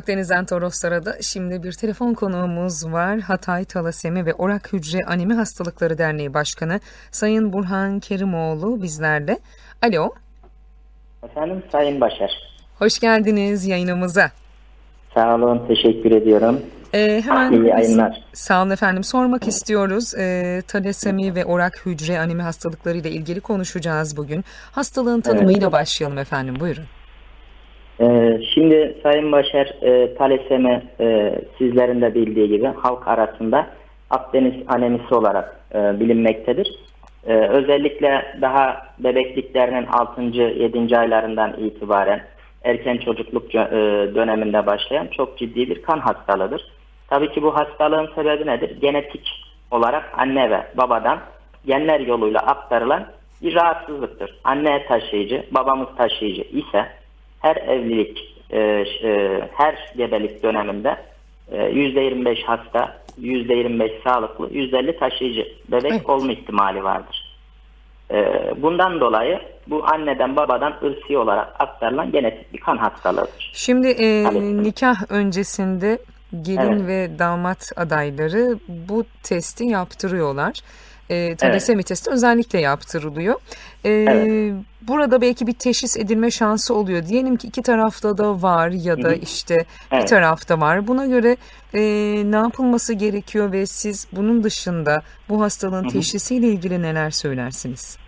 Akdeniz'den Toroslara da şimdi bir telefon konuğumuz var. Hatay Talasemi ve Orak Hücre Anemi Hastalıkları Derneği Başkanı Sayın Burhan Kerimoğlu bizlerle. Alo, Efendim Sayın Başar. hoş geldiniz yayınımıza. Sağ olun, teşekkür ediyorum. Ee, hemen İyi yayınlar. Sağ olun efendim. Sormak istiyoruz. Ee, talasemi ve orak hücre anemi hastalıkları ile ilgili konuşacağız bugün. Hastalığın tanımıyla başlayalım efendim. Buyurun. Ee, şimdi Sayın Başar, e, talasemi e, sizlerin de bildiği gibi halk arasında Akdeniz anemisi olarak e, bilinmektedir. E, özellikle daha bebekliklerinin 6. 7. aylarından itibaren erken çocukluk e, döneminde başlayan çok ciddi bir kan hastalığıdır. Tabii ki bu hastalığın sebebi nedir? Genetik olarak anne ve babadan genler yoluyla aktarılan bir rahatsızlıktır. Anne taşıyıcı, babamız taşıyıcı ise her evlilik, e, e, her gebelik döneminde e, %25 hasta, %25 sağlıklı, %50 taşıyıcı bebek Evet. olma ihtimali vardır. E, bundan dolayı bu anneden babadan ırsi olarak aktarılan genetik bir kan hastalığıdır. Şimdi e, Tabii. nikah öncesinde gelin Evet. ve damat adayları bu testi yaptırıyorlar. E, talasemi testi özellikle yaptırılıyor. E, Evet. Burada belki bir teşhis edilme şansı oluyor. Diyelim ki iki tarafta da var ya da işte bir Evet. tarafta var. Buna göre e, ne yapılması gerekiyor ve siz bunun dışında bu hastalığın teşhisiyle ilgili neler söylersiniz?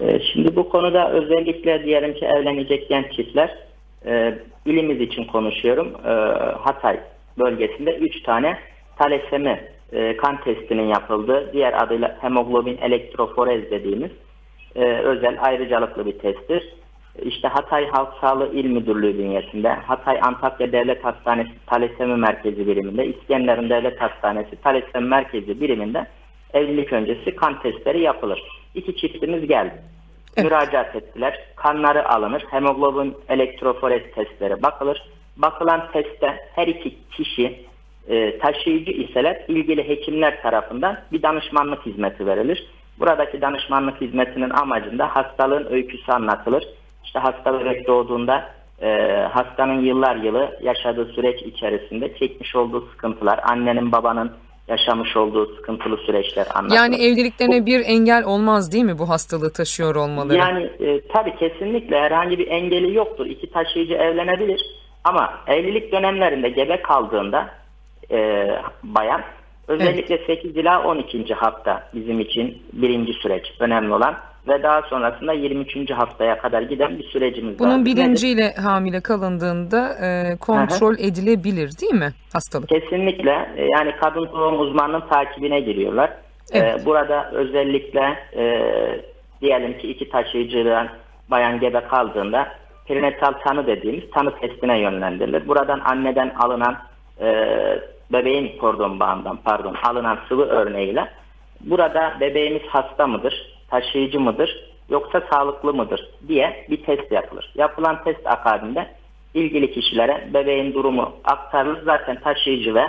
Ee, Şimdi bu konuda özellikle diyelim ki evlenecek genç çiftler e, ilimiz için konuşuyorum. E, Hatay bölgesinde 3 tane talasemi e, kan testinin yapıldığı diğer adıyla hemoglobin elektroforez dediğimiz e, özel ayrıcalıklı bir testtir. İşte Hatay Halk Sağlığı İl Müdürlüğü bünyesinde, Hatay Antakya Devlet Hastanesi Talasemi Merkezi biriminde, İskenderun Devlet Hastanesi Talasemi Merkezi biriminde evlilik öncesi kan testleri yapılır. İki çiftimiz geldi. Evet. Müracaat ettiler. Kanları alınır. Hemoglobin elektroforez testleri bakılır. Bakılan testte her iki kişi e, taşıyıcı iseler ilgili hekimler tarafından bir danışmanlık hizmeti verilir. Buradaki danışmanlık hizmetinin amacında hastalığın öyküsü anlatılır. İşte hasta bebek doğduğunda e, hastanın yıllar yılı yaşadığı süreç içerisinde çekmiş olduğu sıkıntılar, annenin babanın yaşamış olduğu sıkıntılı süreçler anlatılır. Yani evliliklerine bir engel olmaz değil mi bu hastalığı taşıyor olmaları? Yani e, tabii kesinlikle herhangi bir engeli yoktur. İki taşıyıcı evlenebilir. Ama evlilik dönemlerinde gebe kaldığında e, bayan özellikle 8 ila 12. hafta bizim için birinci süreç önemli olan ve daha sonrasında 23. haftaya kadar giden bir sürecimiz var. Bunun Nedir? bilinciyle hamile kalındığında e, kontrol edilebilir değil mi hastalık? Kesinlikle e, yani kadın doğum uzmanının takibine giriyorlar. E, Evet. Burada özellikle e, diyelim ki iki taşıyıcıdan bayan gebe kaldığında perinatal tanı dediğimiz tanı testine yönlendirilir. Buradan anneden alınan e, bebeğin kordon bağından pardon alınan sıvı örneğiyle burada bebeğimiz hasta mıdır, taşıyıcı mıdır yoksa sağlıklı mıdır diye bir test yapılır. Yapılan test akabinde ilgili kişilere bebeğin durumu aktarılır. Zaten taşıyıcı ve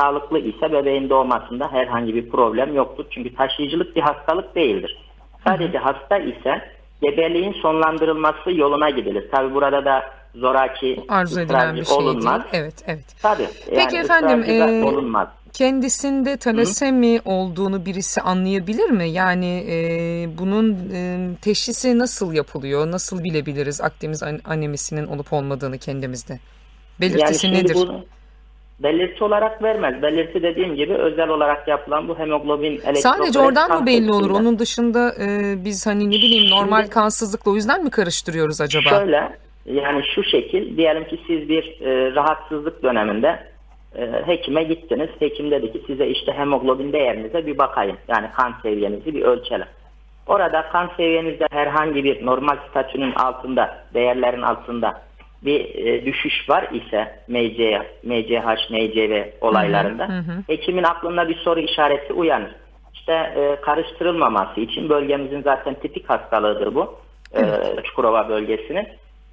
sağlıklı ise bebeğin doğmasında herhangi bir problem yoktur. Çünkü taşıyıcılık bir hastalık değildir. Sadece hasta ise gebeliğin sonlandırılması yoluna gidilir. Tabi burada da zoraki Arzu edilen bir şey olunmaz. değil. Evet, evet. Tabii. Peki efendim, ısrarcı da e, olunmaz. Kendisinde talasemi olduğunu birisi anlayabilir mi? Yani e, bunun e, teşhisi nasıl yapılıyor? Nasıl bilebiliriz Akdeniz an- anemisinin olup olmadığını kendimizde? Belirtisi şimdi nedir? bunu belirti olarak vermez. Belirti dediğim gibi özel olarak yapılan bu hemoglobin elektroforez Sadece oradan mı belli olur? Onun dışında e, biz hani ne bileyim normal Şimdi- kansızlıkla o yüzden mi karıştırıyoruz acaba? Şöyle yani şu şekil diyelim ki siz bir e, rahatsızlık döneminde e, hekime gittiniz. Hekim dedi ki size işte hemoglobin değerinize bir bakayım. Yani kan seviyenizi bir ölçelim. Orada kan seviyenizde herhangi bir normal statünün altında, değerlerin altında bir e, düşüş var ise MC, MCH, MCV olaylarında Hı hı, hekimin aklında bir soru işareti uyanır. İşte e, karıştırılmaması için bölgemizin zaten tipik hastalığıdır bu. E, Çukurova bölgesinin.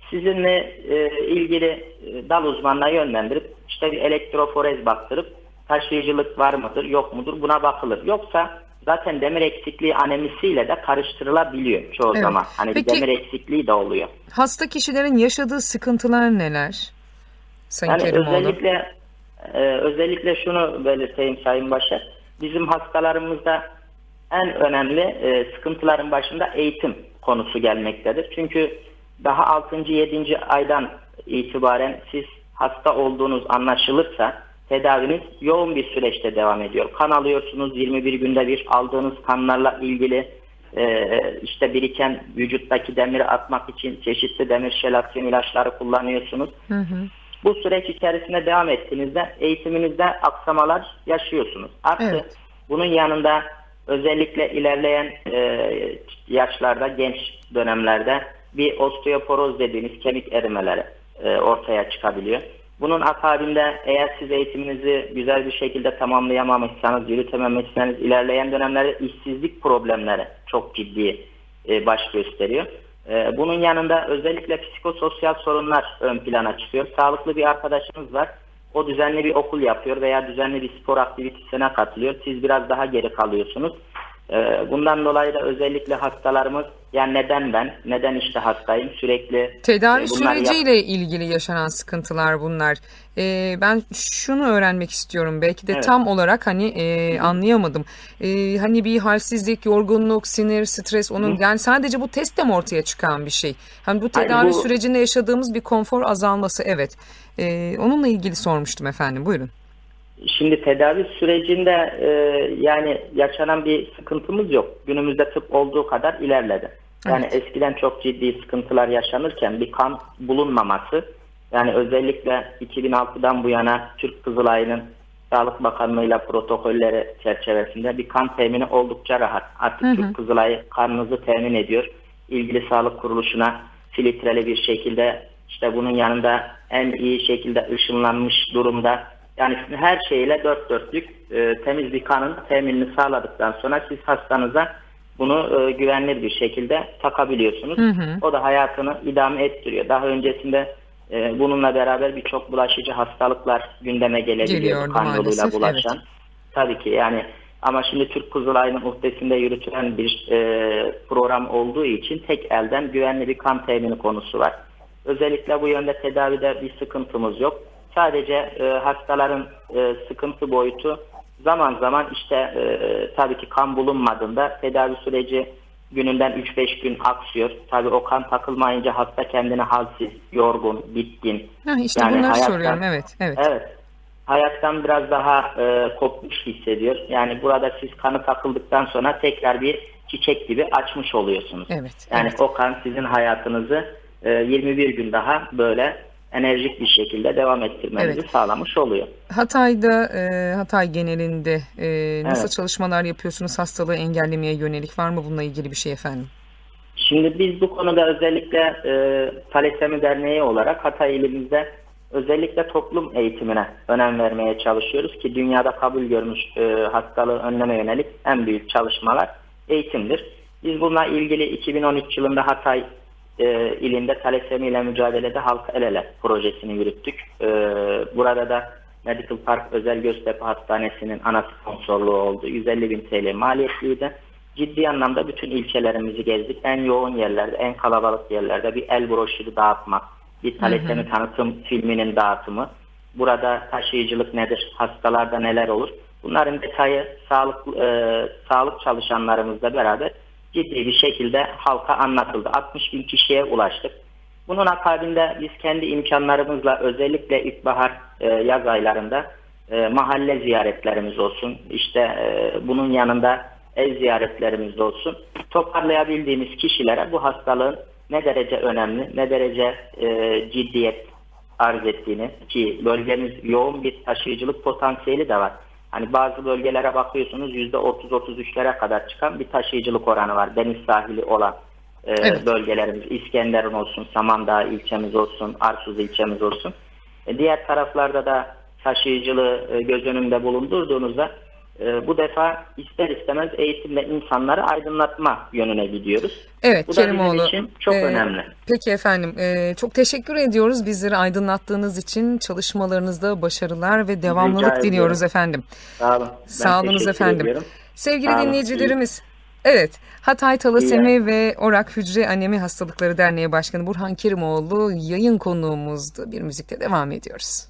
Sizinle e, ilgili e, dal uzmanına yönlendirip işte bir elektroforez baktırıp taşıyıcılık var mıdır yok mudur buna bakılır. Yoksa zaten demir eksikliği anemisiyle de karıştırılabiliyor çoğu Evet. zaman. Hani Peki- bir demir eksikliği de oluyor. Hasta kişilerin yaşadığı sıkıntılar neler? Sayın Yani Kerimoğlu. özellikle e, özellikle şunu belirteyim Sayın Başar. Bizim hastalarımızda en önemli e, sıkıntıların başında eğitim konusu gelmektedir. Çünkü daha 6. 7. aydan itibaren siz hasta olduğunuz anlaşılırsa tedaviniz yoğun bir süreçte devam ediyor. Kan alıyorsunuz 21 günde bir aldığınız kanlarla ilgili e, işte biriken vücuttaki demiri atmak için çeşitli demir şelasyon ilaçları kullanıyorsunuz. Hı hı. Bu süreç içerisinde devam ettiğinizde eğitiminizde aksamalar yaşıyorsunuz. Artı Evet. bunun yanında özellikle ilerleyen e, yaşlarda, genç dönemlerde bir osteoporoz dediğimiz kemik erimeleri e, ortaya çıkabiliyor. Bunun akabinde eğer siz eğitiminizi güzel bir şekilde tamamlayamamışsanız, yürütememişseniz ilerleyen dönemlerde işsizlik problemleri çok ciddi e, baş gösteriyor. E, bunun yanında özellikle psikososyal sorunlar ön plana çıkıyor. Sağlıklı bir arkadaşınız var. O düzenli bir okul yapıyor veya düzenli bir spor aktivitesine katılıyor. Siz biraz daha geri kalıyorsunuz. E, bundan dolayı da özellikle hastalarımız ya neden ben, neden işte hastayım sürekli Tedavi e, bunlar yap- süreciyle ilgili yaşanan sıkıntılar bunlar. Ee, ben şunu öğrenmek istiyorum. Belki de Evet. tam olarak hani e, anlayamadım. Ee, hani bir halsizlik, yorgunluk, sinir, stres onun yani sadece bu testte mi ortaya çıkan bir şey? Hani bu Hayır, tedavi bu- sürecinde yaşadığımız bir konfor azalması evet. Ee, onunla ilgili sormuştum efendim. Buyurun. Şimdi tedavi sürecinde e, yani yaşanan bir sıkıntımız yok. Günümüzde tıp olduğu kadar ilerledi. Yani eskiden çok ciddi sıkıntılar yaşanırken bir kan bulunmaması yani özellikle 2006'dan bu yana Türk Kızılayı'nın Sağlık Bakanlığı'yla protokolleri çerçevesinde bir kan temini oldukça rahat. Artık Türk Kızılayı kanınızı temin ediyor. İlgili sağlık kuruluşuna filtreli bir şekilde işte bunun yanında en iyi şekilde ışınlanmış durumda yani her şeyle dört dörtlük e, temiz bir kanın teminini sağladıktan sonra siz hastanıza bunu e, güvenli bir şekilde takabiliyorsunuz. O da hayatını idame ettiriyor. Daha öncesinde e, bununla beraber birçok bulaşıcı hastalıklar gündeme gelebiliyor kan yoluyla bulaşan. evet. Tabii ki yani ama şimdi Türk Kızılayı'nın uhdesinde yürütülen bir e, program olduğu için tek elden güvenli bir kan temini konusu var. Özellikle bu yönde tedavide bir sıkıntımız yok. Sadece e, hastaların e, sıkıntı boyutu zaman zaman işte e, tabii ki kan bulunmadığında tedavi süreci gününden 3-5 gün aksıyor. Tabii o kan takılmayınca hasta kendini halsiz, yorgun, bitkin. Heh, işte Yani bunları hayattan- soruyorum. Evet. Evet. Evet. Hayattan biraz daha e, kopmuş hissediyor. Yani burada siz kanı takıldıktan sonra tekrar bir çiçek gibi açmış oluyorsunuz. Evet. Yani evet. o kan sizin hayatınızı e, 21 gün daha böyle enerjik bir şekilde devam ettirmenizi Evet. sağlamış oluyor. Hatay'da, e, Hatay genelinde e, nasıl Evet. çalışmalar yapıyorsunuz hastalığı engellemeye yönelik? Var mı bununla ilgili bir şey efendim? Şimdi biz bu konuda özellikle e, Derneği olarak Hatay ilimizde özellikle toplum eğitimine önem vermeye çalışıyoruz ki dünyada kabul görmüş e, hastalığı önleme yönelik en büyük çalışmalar eğitimdir. Biz bununla ilgili 2013 yılında Hatay e, ilinde talasemi ile mücadelede halk el ele projesini yürüttük. E, burada da Medical Park Özel Göztepe Hastanesi'nin ana sponsorluğu oldu. 150 bin TL maliyetliydi. Ciddi anlamda bütün ilçelerimizi gezdik. En yoğun yerlerde, en kalabalık yerlerde bir el broşürü dağıtmak, bir talasemi tanıtım filminin dağıtımı. Burada taşıyıcılık nedir, hastalarda neler olur? Bunların detayı sağlık e, sağlık çalışanlarımızla beraber ciddi bir şekilde halka anlatıldı. 60 bin kişiye ulaştık. Bunun akabinde biz kendi imkanlarımızla özellikle ilkbahar e, yaz aylarında e, mahalle ziyaretlerimiz olsun. İşte e, bunun yanında ev ziyaretlerimiz olsun. Toparlayabildiğimiz kişilere bu hastalığın ne derece önemli, ne derece e, ciddiyet arz ettiğini ki bölgemiz yoğun bir taşıyıcılık potansiyeli de var. Hani bazı bölgelere bakıyorsunuz %30-33'lere kadar çıkan bir taşıyıcılık oranı var. Deniz sahili olan e, Evet. bölgelerimiz. İskenderun olsun, Samandağ ilçemiz olsun, Arsuz ilçemiz olsun. E, diğer taraflarda da taşıyıcılığı e, göz önünde bulundurduğunuzda e, bu defa ister istemez eğitimle insanları aydınlatma yönüne gidiyoruz. Evet Bu da Kerimoğlu. için çok e, önemli. Peki efendim. e, çok teşekkür ediyoruz bizleri aydınlattığınız için. Çalışmalarınızda başarılar ve devamlılık diliyoruz efendim. Sağ olun. Ben Sağ olunuz efendim. ediyorum. Sevgili Sağ olun. dinleyicilerimiz, Evet, Hatay Talasemi ve Orak Hücre Anemi Hastalıkları Derneği Başkanı Burhan Kerimoğlu yayın konuğumuzdu. Bir müzikle devam ediyoruz.